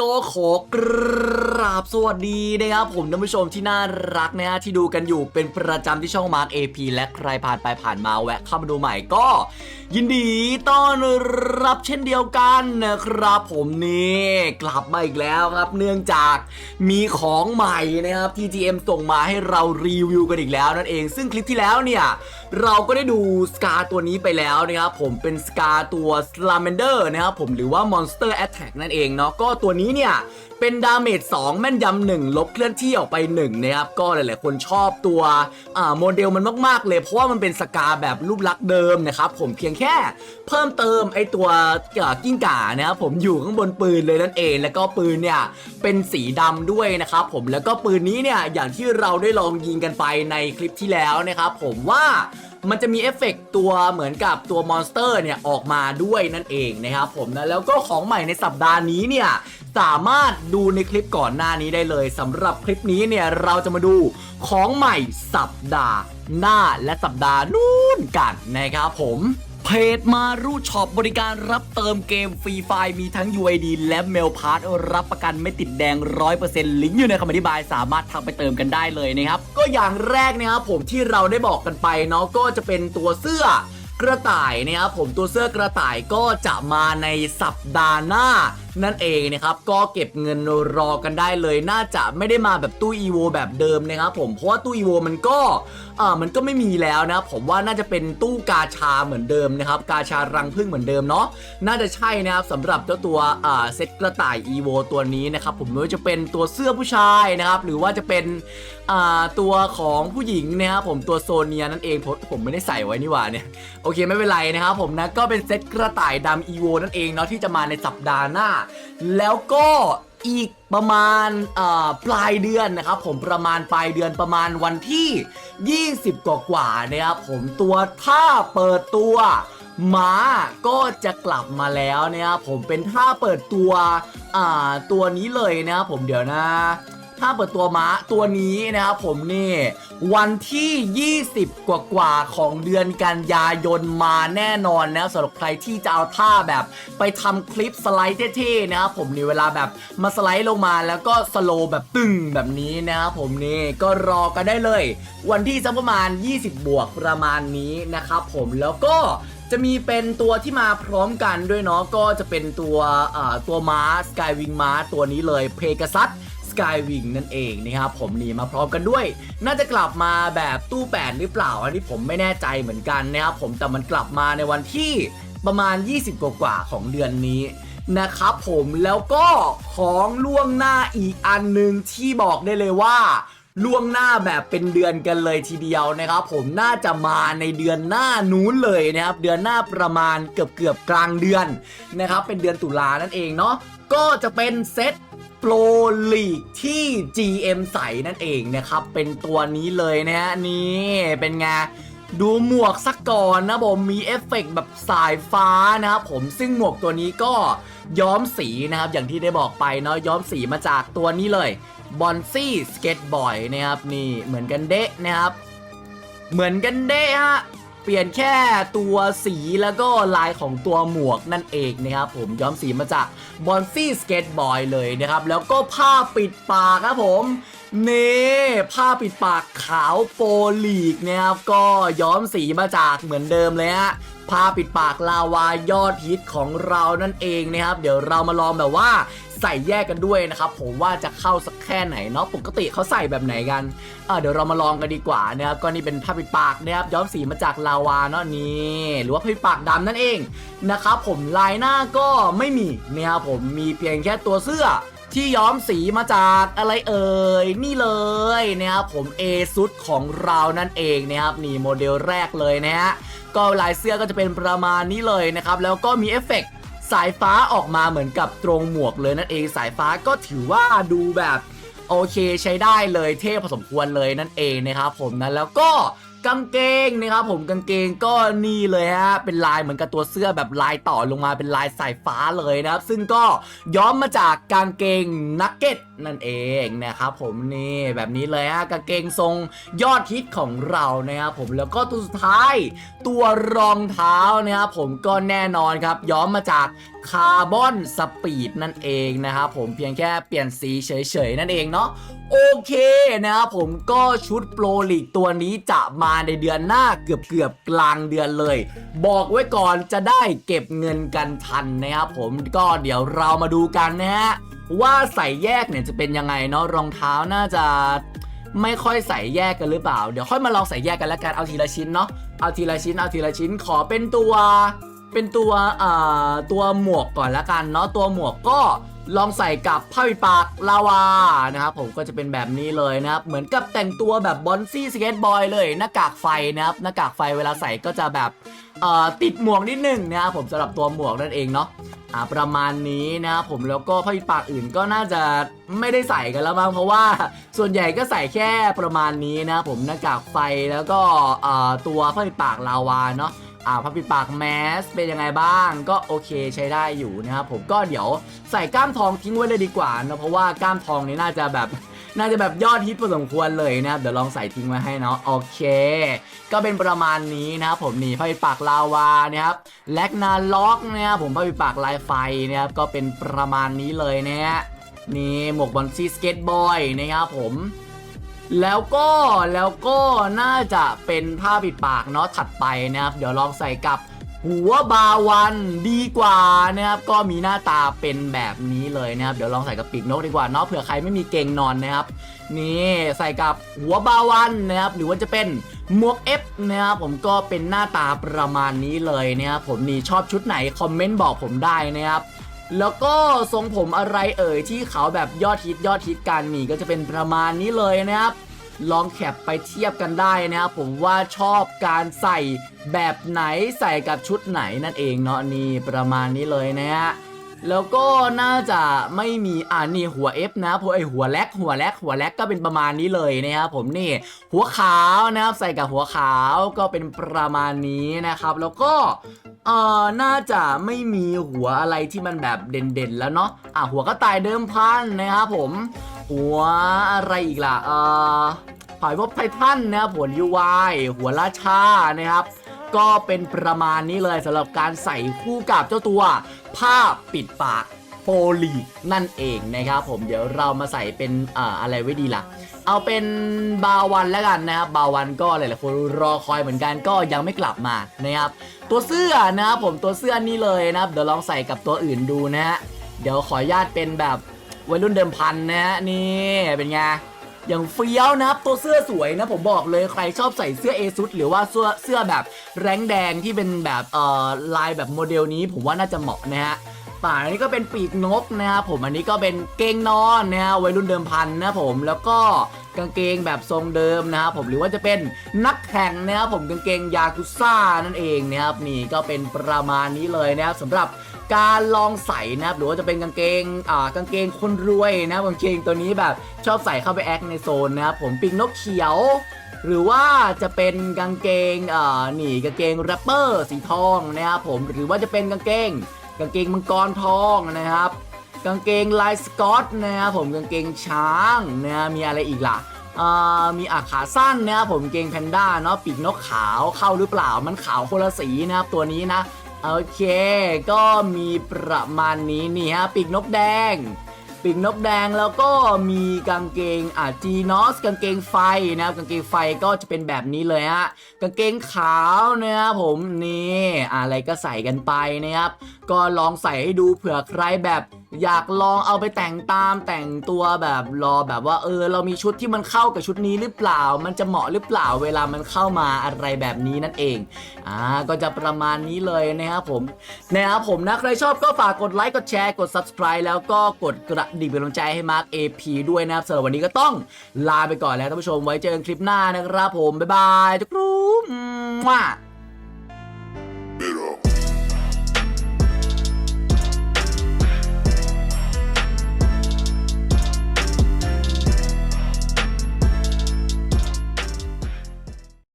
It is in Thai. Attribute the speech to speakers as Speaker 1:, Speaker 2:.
Speaker 1: ก็ขอกราบสวัสดีนะครับผมท่านผู้ชมที่น่ารักนะฮะที่ดูกันอยู่เป็นประจำที่ช่องมาร์ก AP และใครผ่านไปผ่านมาแวะเข้ามาดูใหม่ก็ ยินดีต้อนรับเช่นเดียวกันนะครับผมนี่กลับมาอีกแล้วครับเนื่องจากมีของใหม่นะครับที่ GM ส่งมาให้เรารีวิวกันอีกแล้วนั่นเอง ซึ่งคลิปที่แล้วเนี่ยเราก็ได้ดูสกาตัวนี้ไปแล้วนะครับผมเป็นสกาตัว Slamander นะครับผมหรือว่า Monster Attack นั่นเองเนาะก็ตัวนี้เนี่ยเป็นดาเมจ2แม่นยำ1ลบเคลื่อนที่ออกไป1นะครับก็หลายๆ คนชอบตัวโมเดลมันมากๆ เลยเพราะว่ามันเป็นสกาแบบรูปลักษณ์เดิมนะครับผมเพียงแค่เพิ่มเติมไอตัวกิ้งก่านะครับผมอยู่ข้างบนปืนเลยนั่นเอง แล้วก็ปืนเนี่ยเป็นสีดำด้วยนะครับผมแล้วก็ปืนนี้เนี่ยอย่างที่เราได้ลองยิงกันไปในคลิปที่แล้วนะครับผมว่า มันจะมีเอฟเฟกต์ตัวเหมือนกับตัวมอนสเตอร์เนี่ยออกมาด้วยนั่นเองนะครับผมนะแล้วก็ของใหม่ในสัปดาห์นี้เนี่ยสามารถดูในคลิปก่อนหน้านี้ได้เลยสำหรับคลิปนี้เนี่ยเราจะมาดูของใหม่สัปดาห์หน้าและสัปดาห์นู้นกันนะครับผม เพจมารูช็อปบริการรับเติมเกมฟรีไฟล์มีทั้ง UID และเมลพาร์รับประกันไม่ติดแดง 100%ลิงก์อยู่ในคำอธิบายสามารถทักไปเติมกันได้เลยนะครับ ก็อย่างแรกนะครับผมที่เราได้บอกกันไปเนาะก็จะเป็นตัวเสื้อกระต่ายนะครับผมตัวเสื้อกระต่ายก็จะมาในสัปดาห์หน้านั่นเองนะครับก็เก็บเงินรอกันได้เลย น่าจะไม่ได้มาแบบตู้ EVO แบบเดิมนะครับผมเพราะว่าตู้ EVO มันก็อ่ามันก็ไม่มีแล้วนะผมว่าน่าจะเป็นตู้กาชาเหมือนเดิมนะครับกาชารังพึ่งเหมือนเดิมเนาะน่าจะใช่นะครับสำหรับเจ้าตัวอ่าเซตกระต่าย EVO ตัวนี้นะครับผมไม่ว่าจะเป็นตัวเสื้อผู้ชายนะครับหรือว่าจะเป็นอ่าตัวของผู้หญิงนะครับผมตัวโซเนียนั่นเองผมผมไม่ได้ใส่ไว้นี่หว่าเนี่ยโอเคไม่เป็นไรนะครับผมนะก็เป็นเซตกระต่ายดำ EVO นั่นเองเนาะที่จะมาในสัปดาห์หน้าแล้วก็อีกประมาณปลายเดือนนะครับผมประมาณปลายเดือนประมาณวันที่ 20 กว่ากว่านะครับผมตัวท่าเปิดตัวม้าก็จะกลับมาแล้วนะครับผมเป็นท่าเปิดตัวตัวนี้เลยนะครับผมเดี๋ยวนะ ถ้าเปิดตัวม้าตัวนี้นะครับผมนี่วันที่ 20 กว่ากว่าของเดือนกันยายนมาแน่นอนนะสำหรับใครที่จะเอาท่าแบบไปทำคลิปสไลด์เท่ๆนะครับผมนี่เวลาแบบมาสไลด์ลงมาแล้วก็สโลว์แบบตึงแบบนี้นะครับผมนี่ก็รอกันได้เลย วันที่สักประมาณ 20 บวกประมาณนี้นะครับผมแล้วก็จะมีเป็นตัวที่มาพร้อมกันด้วยเนาะก็จะเป็นตัวเอ่อตัวม้า Skywing ม้าตัวนี้เลย Pegasus Skywing นั่นเองนะครับผมนี่มาพร้อมกันด้วย น่าจะกลับมาแบบตู้แปดหรือเปล่า อันนี้ผมไม่แน่ใจเหมือนกันนะครับผมแต่มันกลับมาในวันที่ประมาณ 20 กว่าๆของเดือนนี้นะครับผมแล้วก็ของล่วงหน้าอีกอันหนึ่งที่บอกได้เลยว่าล่วงหน้าแบบเป็นเดือนกันเลยทีเดียวนะครับ ผมน่าจะมาในเดือนหน้านู้นเลยนะครับ เดือนหน้าประมาณเกือบเกือบกลางเดือนนะครับ เป็นเดือนตุลานั่นเองเนาะก็จะเป็นเซต โปรลีกที่ GM ใส่นั่นเองนะครับ เป็นตัวนี้เลยนะฮะนี่เป็นไงดูหมวกสักก่อนนะผมมีเอฟเฟกต์แบบสายฟ้านะครับผมซึ่งหมวกตัวนี้ก็ย้อมสีนะครับอย่างที่ได้บอกไปเนาะย้อมสีมาจากตัวนี้เลยบอนซี่สเก็ตบอยนะครับนี่เหมือนกันเดะนะครับ เหมือนกันเดะฮะ ปลี่ยนแค่ตัวสีแล้วก็ลายของตัวหมวกนั่นเองนะครับผมย้อมสีมาจากบอนซี่สเก็ตบอยเลยนะครับ แล้วก็ผ้าปิดปากครับผมนี่ผ้าปิดปากขาวโปลีกนะครับก็ย้อมสีมาจากเหมือนเดิมเลยฮะผ้าปิดปากลาวายอดฮิตของเรานั่นเองนะครับ เดี๋ยวเรามาลองแบบว่า ใส่แยกกันด้วยนะครับผมว่าจะเข้าสักแค่ไหนเนาะปกติเขาใส่แบบไหนกันเดี๋ยวเรามาลองกันดีกว่านะครับก็นี่เป็นผ้าปิดปากนะครับย้อมสีมาจากลาวาเนาะนี่หรือว่าผ้าปิดปากดำนั่นเองนะครับผมลายหน้าก็ไม่มีนะครับผมมีเพียงแค่ตัวเสื้อที่ย้อมสีมาจากอะไรเอ่ยนี่เลยนะครับผมเอซุดของเรานั่นเองนะครับนี่โมเดลแรกเลยนะฮะก็ลายเสื้อก็จะเป็นประมาณนี้เลยนะครับแล้วก็มีเอฟเฟกต์ สายฟ้าออกมาเหมือนกับตรงหมวกเลยนั่นเองสายฟ้าก็ถือว่าดูแบบโอเคใช้ได้เลยเท่พอสมควรเลยนั่นเองนะครับผมนะแล้วก็ กางเกงนะครับผมกางเกงก็นี่เลยฮะเป็นลายเหมือนกับตัวเสื้อแบบลายต่อลงมาเป็นลายสายฟ้าเลยนะครับ ซึ่งก็ย้อมมาจากกางเกงนักเก็ตนั่นเองนะครับผมนี่แบบนี้เลยฮะกางเกงทรงยอดฮิตของเรานะครับผมแล้วก็ตัวสุดท้าย ตัวรองเท้านะครับผมก็แน่นอนครับ ย้อมมาจากคาร์บอนสปีดนั่นเองนะครับผมเพียงแค่เปลี่ยนสีเฉยๆนั่นเองเนาะโอเคนะครับผมก็ชุดโปรลีกตัวนี้จะมาาในเดือนหน้าเกือบเกือบกลางเดือนเลย บอกไว้ก่อนจะได้เก็บเงินกันทันนะครับผมก็เดี๋ยวเรามาดูกันนะฮะว่าใส่แยกเนี่ยจะเป็นยังไงเนาะรองเท้าน่าจะไม่ค่อยใส่แยกกันหรือเปล่า เดี๋ยวค่อยมาลองใส่แยกกันแล้วกันเอาทีละชิ้นเนาะเอาทีละชิ้นเอาทีละชิ้นขอเป็นตัว เป็นตัวอ่าตัวหมวกก่อนละกันเนาะตัวหมวกก็ ลองใส่กับผ้าปิดปากลาวานะครับผมก็จะเป็นแบบนี้เลยนะครับ เหมือนกับแต่งตัวแบบบอนซี่สเก็ตบอยเลย หน้ากากไฟนะครับ หน้ากากไฟเวลาใส่ก็จะแบบติดหมวกนิดนึงนะครับผมสำหรับตัวหมวกนั่นเองเนาะประมาณนี้นะครับผมแล้วก็ผ้าปิดปากอื่นก็น่าจะไม่ได้ใส่กันแล้วมั้งเพราะว่าส่วนใหญ่ก็ใส่แค่ประมาณนี้นะครับผมหน้ากากไฟแล้วก็ตัวผ้าปิดปากลาวาเนาะ อ่าพับปิดปากแมสเป็นยังไงบ้าง ก็โอเคใช้ได้อยู่นะครับผมก็เดี๋ยวใส่กล้ามทองทิ้งไว้เลยดีกว่านะเพราะว่ากล้ามทองนี่น่าจะแบบน่าจะแบบยอดฮิตพอสมควรเลยนะครับเดี๋ยวลองใส่ทิ้งไว้ให้เนาะโอเค ก็เป็นประมาณนี้นะครับผมนี่พับปิดปากลาวานะครับแลกนาล็อกนะครับผมพับปิดปากลายไฟนะครับก็เป็นประมาณนี้เลยนะฮะนี่หมวกบอลซีสเก็ตบอยนะครับผม แล้วก็แล้วก็น่าจะเป็นผ้าปิดปากเนาะถัดไปนะครับ เดี๋ยวลองใส่กับหัวบาวันดีกว่านะครับก็มีหน้าตาเป็นแบบนี้เลยนะครับ เดี๋ยวลองใส่กับปีกนกดีกว่าเนาะเผื่อใครไม่มีเกงนอนนะครับนี่ใส่กับหัวบาวันนะครับ หรือว่าจะเป็นหมวกเอฟนะครับผมก็เป็นหน้าตาประมาณนี้เลยนะครับผมนี่ชอบชุดไหนคอมเมนต์บอกผมได้นะครับ แล้วก็ทรงผมอะไรเอ่ยที่เขาแบบยอดฮิตยอดฮิตกันมีก็จะเป็นประมาณนี้เลยนะครับ ลองแคปไปเทียบกันได้นะครับผมว่าชอบการใส่แบบไหนใส่กับชุดไหนนั่นเองเนาะนี่ประมาณนี้เลยนะฮะ แล้วก็น่าจะไม่มีอ่านี่หัว F นะเพราะไอหัวแลกหัวแลกหัวแลกก็เป็นประมาณนี้เลยนะครับผมนี่หัวขาวนะครับใส่กับหัวขาวก็เป็นประมาณนี้นะครับ แล้วก็เอ่อน่าจะไม่มีหัวอะไรที่มันแบบเด่นๆแล้วเนาะอะหัวก็ตายเดิมพันนะครับผม หัวอะไรอีกล่ะเอ่อผายพบไททันนะครับหัวยูไวหัวราชานะครับ ก็เป็นประมาณนี้เลยสำหรับการใส่คู่กับเจ้าตัว ผ้าปิดปากโปลีนั่นเองนะครับผมเดี๋ยวเรามาใส่เป็นออะไรไว้ดีล่ะ เอาเป็นบาวันแล้วกันนะครับบาวันก็หลายๆคนรอคอยเหมือนกันก็ยังไม่กลับมานะครับตัวเสื้อนะครับผมตัวเสื้อนี่เลยนะครับเดี๋ยวลองใส่กับตัวอื่นดูนะฮะเดี๋ยวขออนุญาตเป็นแบบวัยรุ่นเดิมพันนะฮะนี่เป็นไง อย่างเฟี้ยวนะครับตัวเสื้อสวยนะผมบอกเลยใครชอบใส่เสื้อเอซุดหรือว่าเสื้อเสื้อแบบแรงแดงที่เป็นแบบเอ่อลายแบบโมเดลนี้ ผมว่าน่าจะเหมาะนะฮะป่าอันนี้ก็เป็นปีกนกนะครับผมอันนี้ก็เป็นเกงนอนนะฮะวัยรุ่นเดิมพันนะผมแล้วก็กางเกงแบบทรงเดิมนะครับผมหรือว่าจะเป็นนักแข่งนะครับผมกางเกงยากุซ่านั่นเองนะครับนี่ก็เป็นประมาณนี้เลยนะครับสำหรับ การลองใส่นะครับหรือว่าจะเป็นกางเกงอ่ากางเกงคนรวยนะครับกางเกงตัวนี้แบบชอบใส่เข้าไปแอคในโซนนะครับผมปิงนกเขียว หรือว่าจะเป็นกางเกงอ่านี่กางเกงแรปเปอร์สีทองนะครับผมหรือว่าจะเป็นกางเกง กางเกงมังกรทองนะครับกางเกงลายสกอตนะครับผมกางเกงช้างนะมีอะไรอีกล่ะอ่ามีอาขาสั้นนะครับผมเกงแพนด้าเนาะปีกนกขาวเข้าหรือเปล่ามันขาวคนละสีนะครับตัวนี้นะ โอเค ก็มีประมาณนี้นี่ฮะปีกนกแดงปีกนกแดงแล้วก็มีกางเกงอ่าจีนอสกางเกงไฟนะครับกางเกงไฟก็จะเป็นแบบนี้เลยฮะกางเกงขาวนะครับผมนี่อะไรก็ใส่กันไปนะครับก็ลองใส่ให้ดูเผื่อใครแบบ อยากลองเอาไปแต่งตามแต่งตัวแบบรอแบบว่าเออ เรามีชุดที่มันเข้ากับชุดนี้หรือเปล่า มันจะเหมาะหรือเปล่าเวลามันเข้ามาอะไรแบบนี้นั่นเองอ่าก็จะประมาณนี้เลยนะครับผมนะครับผมนะใครชอบก็ฝากกดไลค์กดแชร์กด subscribe แล้วก็กดกระดิ่งเป็นกำลังใจให้มาร์ค AP ด้วยนะครับสำหรับวันนี้ก็ต้องลาไปก่อนแล้วท่านผู้ชมไว้เจอกันคลิปหน้านะครับผมบ๊ายบายทุกรูม